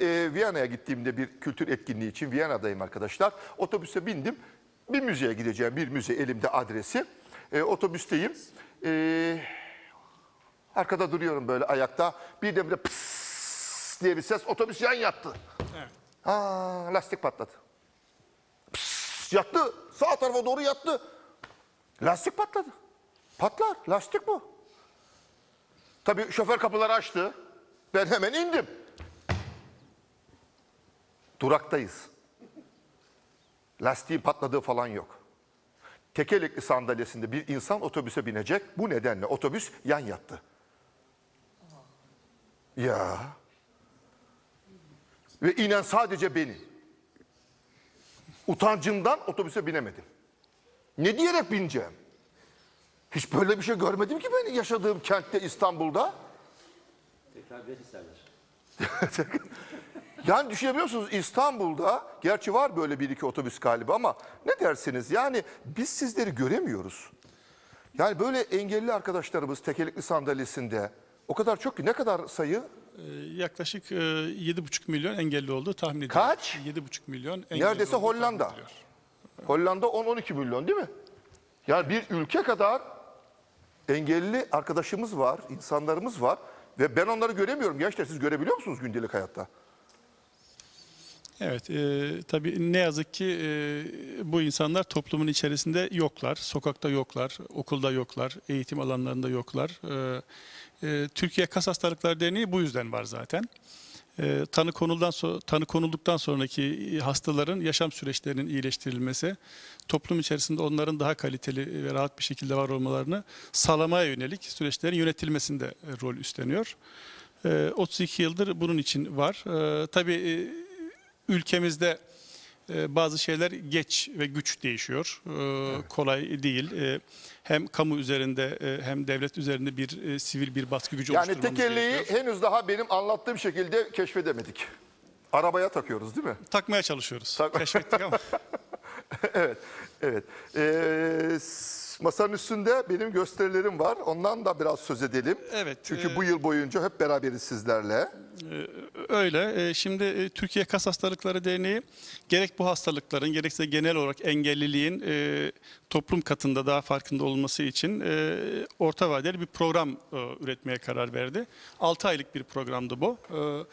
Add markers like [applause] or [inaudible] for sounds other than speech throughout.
e, Viyana'ya gittiğimde bir kültür etkinliği için Viyana'dayım arkadaşlar. Otobüse bindim. Bir müzeye gideceğim. Bir müze elimde adresi. E, otobüsteyim. E, arkada duruyorum böyle ayakta. Birdenbire pıs diye bir ses. Otobüs yan yattı. Evet. Aa, lastik patladı. Pıs, yattı. Sağ tarafa doğru yattı. Lastik patladı. Patlar. Lastik bu. Tabii şoför kapıları açtı. Ben hemen indim. Duraktayız. Lastiğin patladığı falan yok. Tekerlekli sandalyesinde bir insan otobüse binecek. Bu nedenle otobüs yan yattı. Ya. Ve inen sadece benim. Utancımdan otobüse binemedim. Ne diyerek bineceğim? Hiç böyle bir şey görmedim ki ben yaşadığım kentte İstanbul'da. Tekrar bilet isterler. [laughs] Yani düşünebiliyor musunuz İstanbul'da gerçi var böyle bir iki otobüs galiba ama ne dersiniz yani biz sizleri göremiyoruz. Yani böyle engelli arkadaşlarımız tekerlekli sandalyesinde o kadar çok ki ne kadar sayı? Ee, Yaklaşık e, 7,5 milyon engelli olduğu tahmin ediliyor. Kaç? 7,5 milyon engelli Neredeyse olduğu tahmin Hollanda. ediliyor. Hollanda 10-12 milyon değil mi? Yani bir ülke kadar engelli arkadaşımız var, insanlarımız var ve ben onları göremiyorum. Gençler siz görebiliyor musunuz gündelik hayatta? Evet, e, tabii ne yazık ki e, bu insanlar toplumun içerisinde yoklar, sokakta yoklar, okulda yoklar, eğitim alanlarında yoklar. E, e, Türkiye Kas Hastalıkları Derneği bu yüzden var zaten. E, tanı konuldan so tanı konulduktan sonraki hastaların yaşam süreçlerinin iyileştirilmesi, toplum içerisinde onların daha kaliteli ve rahat bir şekilde var olmalarını sağlamaya yönelik süreçlerin yönetilmesinde e, rol üstleniyor. E, 32 yıldır bunun için var. E, tabii e, ülkemizde e, bazı şeyler geç ve güç değişiyor. E, Kolay değil. E, Hem kamu üzerinde hem devlet üzerinde bir sivil bir baskı gücü Yani oluşturmamız gerekiyor. henüz daha benim anlattığım şekilde keşfedemedik. Arabaya takıyoruz değil mi? Takmaya çalışıyoruz. Tak- Keşfettik ama. [laughs] evet, evet. Ee, masanın üstünde benim gösterilerim var. Ondan da biraz söz edelim. Evet, Çünkü e- bu yıl boyunca hep beraberiz sizlerle. Öyle. E, Şimdi e, Türkiye Kas Hastalıkları Derneği gerek bu hastalıkların gerekse genel olarak engelliliğin e, toplum katında daha farkında olması için e, orta vadeli bir program e, üretmeye karar verdi. 6 aylık bir programdı bu. E, e,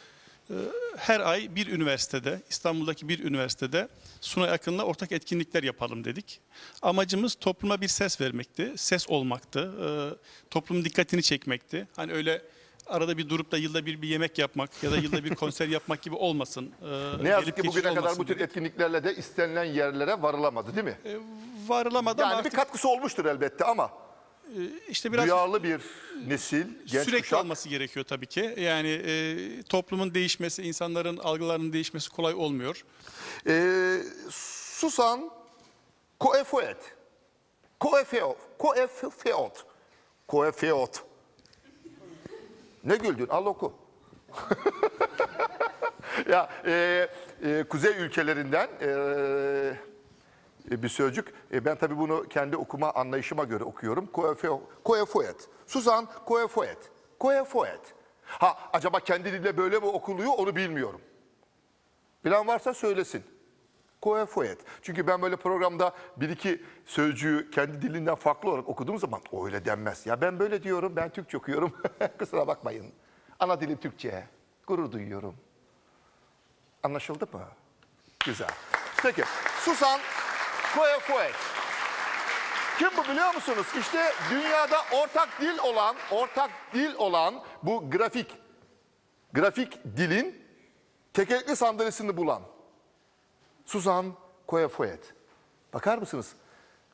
Her ay bir üniversitede, İstanbul'daki bir üniversitede Sunay Akın'la ortak etkinlikler yapalım dedik. Amacımız topluma bir ses vermekti, ses olmaktı, e, toplumun dikkatini çekmekti. Hani öyle arada bir durup da yılda bir bir yemek yapmak ya da yılda bir [laughs] konser yapmak gibi olmasın. Ee, Ne yazık ki bugüne kadar bu tür dedik. etkinliklerle de istenilen yerlere varılamadı değil mi? Ee, varılamadı ama Yani bir artık katkısı olmuştur elbette ama işte biraz duyarlı bir nesil, genç sürekli kuşak. olması gerekiyor tabii ki. Yani e, toplumun değişmesi, insanların algılarının değişmesi kolay olmuyor. Ee, Susan Koefuet. Koefeot. Koefeot. Koefeot. Ne güldün? Al oku. [laughs] ya e, e, kuzey ülkelerinden e, e, bir sözcük. E, ben tabii bunu kendi okuma anlayışıma göre okuyorum. Koefuet. Susan Koefuet. Koefuet. Ha acaba kendi dilde böyle mi okuluyor onu bilmiyorum. Bilen varsa söylesin. Koefuet. Çünkü ben böyle programda bir iki sözcüğü kendi dilinden farklı olarak okuduğum zaman o öyle denmez. Ya ben böyle diyorum, ben Türkçe okuyorum. [laughs] Kusura bakmayın. Ana dilim Türkçe. Gurur duyuyorum. Anlaşıldı mı? Güzel. Peki. Susan Koefuet. Kim bu biliyor musunuz? İşte dünyada ortak dil olan, ortak dil olan bu grafik, grafik dilin tekerlekli sandalyesini bulan. Suzan Koefuet. Bakar mısınız?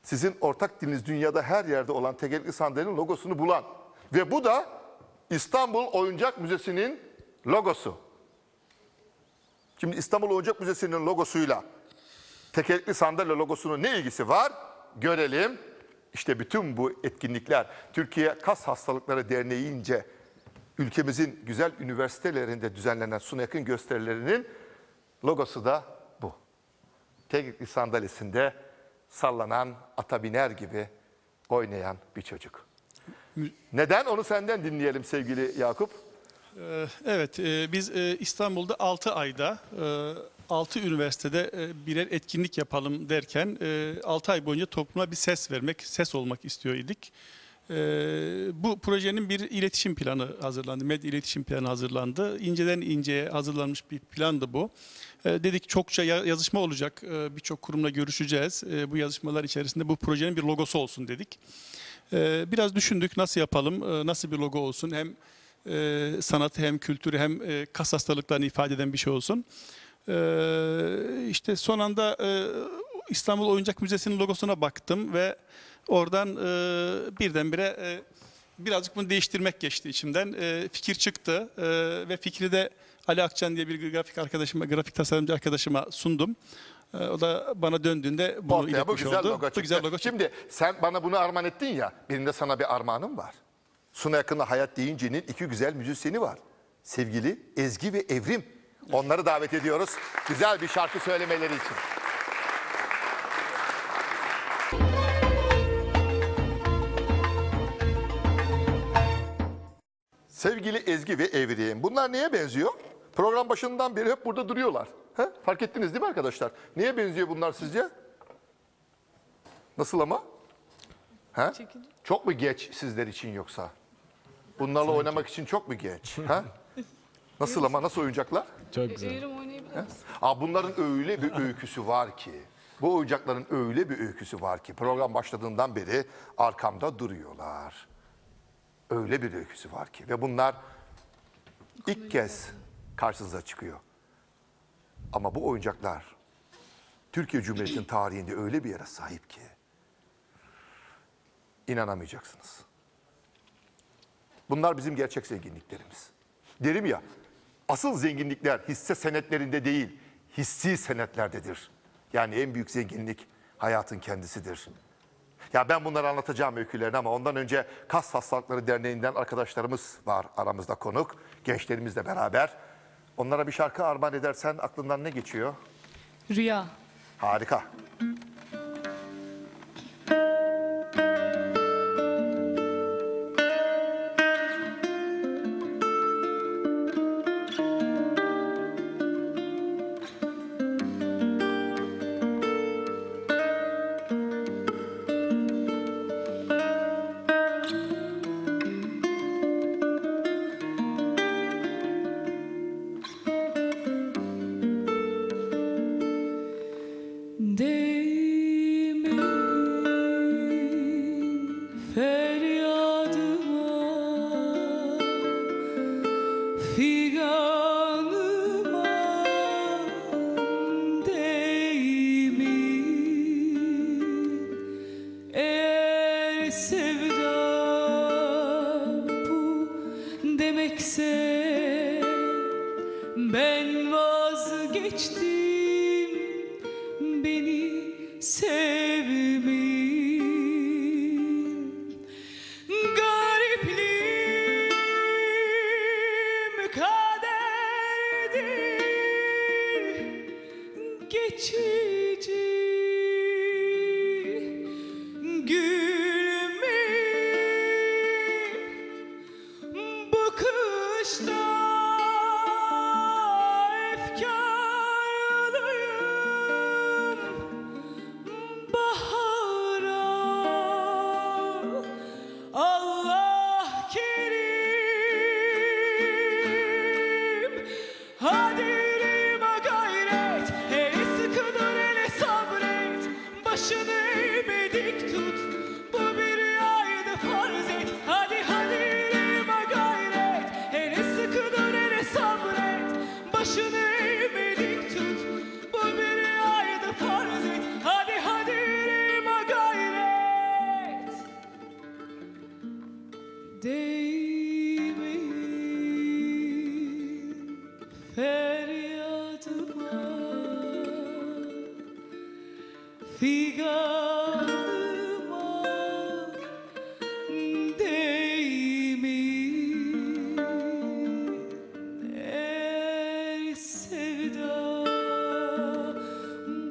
Sizin ortak diliniz dünyada her yerde olan tekerlekli sandalyenin logosunu bulan. Ve bu da İstanbul Oyuncak Müzesi'nin logosu. Şimdi İstanbul Oyuncak Müzesi'nin logosuyla tekerlekli sandalye logosunun ne ilgisi var? Görelim. İşte bütün bu etkinlikler Türkiye Kas Hastalıkları Derneği'nce ülkemizin güzel üniversitelerinde düzenlenen Sunak'ın gösterilerinin logosu da bu. Tekerlekli sandalyesinde sallanan ata biner gibi oynayan bir çocuk. Neden? Onu senden dinleyelim sevgili Yakup. Ee, Evet, e, biz e, İstanbul'da 6 ayda 6 üniversitede e, birer etkinlik yapalım derken 6 ay boyunca topluma bir ses vermek, ses olmak istiyor idik. Ee, Bu projenin bir iletişim planı hazırlandı, medya iletişim planı hazırlandı. İnceden inceye hazırlanmış bir plandı bu. Dedik çokça ya- yazışma olacak, birçok kurumla görüşeceğiz. Bu yazışmalar içerisinde bu projenin bir logosu olsun dedik. Biraz düşündük nasıl yapalım, e, nasıl bir logo olsun hem e, sanatı hem kültürü hem e, kas hastalıklarını ifade eden bir şey olsun. Ee, işte son anda e, İstanbul Oyuncak Müzesi'nin logosuna baktım ve oradan e, birdenbire e, birazcık bunu değiştirmek geçti içimden. E, fikir çıktı e, ve fikri de Ali Akçan diye bir grafik arkadaşıma, grafik tasarımcı arkadaşıma sundum. E, o da bana döndüğünde bunu Ortaya bu güzel oldu. logo çıktı. Bu güzel logo çıktı. Şimdi sen bana bunu armağan ettin ya. Benim de sana bir armağanım var. Suna yakında Hayat Deyince'nin iki güzel müzisyeni var. Sevgili Ezgi ve Evrim. Onları davet ediyoruz. Güzel bir şarkı söylemeleri için. Sevgili Ezgi ve Evrim. Bunlar neye benziyor? Program başından beri hep burada duruyorlar. He? Fark ettiniz değil mi arkadaşlar? Neye benziyor bunlar sizce? Nasıl ama? He? Çok mu geç sizler için yoksa? Bunlarla oynamak için çok mu geç? [laughs] Nasıl ama? Nasıl oyuncaklar? Çok güzel. Evrim oynayabilir misin? Aa, bunların öyle bir öyküsü var ki. Bu oyuncakların öyle bir öyküsü var ki. Program başladığından beri arkamda duruyorlar. Öyle bir öyküsü var ki. Ve bunlar ilk kez karşınıza çıkıyor. Ama bu oyuncaklar Türkiye Cumhuriyeti'nin tarihinde öyle bir yere sahip ki inanamayacaksınız. Bunlar bizim gerçek zenginliklerimiz. Derim ya, asıl zenginlikler hisse senetlerinde değil, hissi senetlerdedir. Yani en büyük zenginlik hayatın kendisidir. Ya ben bunları anlatacağım öykülerini ama ondan önce Kas Hastalıkları Derneği'nden arkadaşlarımız var aramızda konuk. Gençlerimizle beraber. Onlara bir şarkı armağan edersen aklından ne geçiyor? Rüya. Harika. Beni sevmeyin Garipliğim kaderdir. Geçici Gülmeyin bu kışta Değmeyin feryadıma Figanıma değmeyin Eğer sevda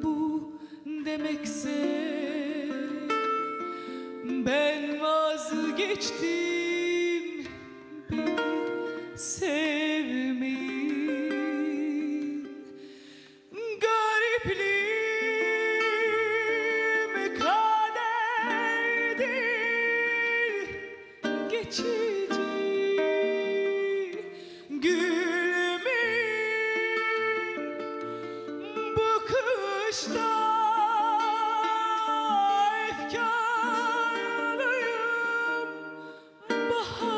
bu demekse ben vazgeçtim heart.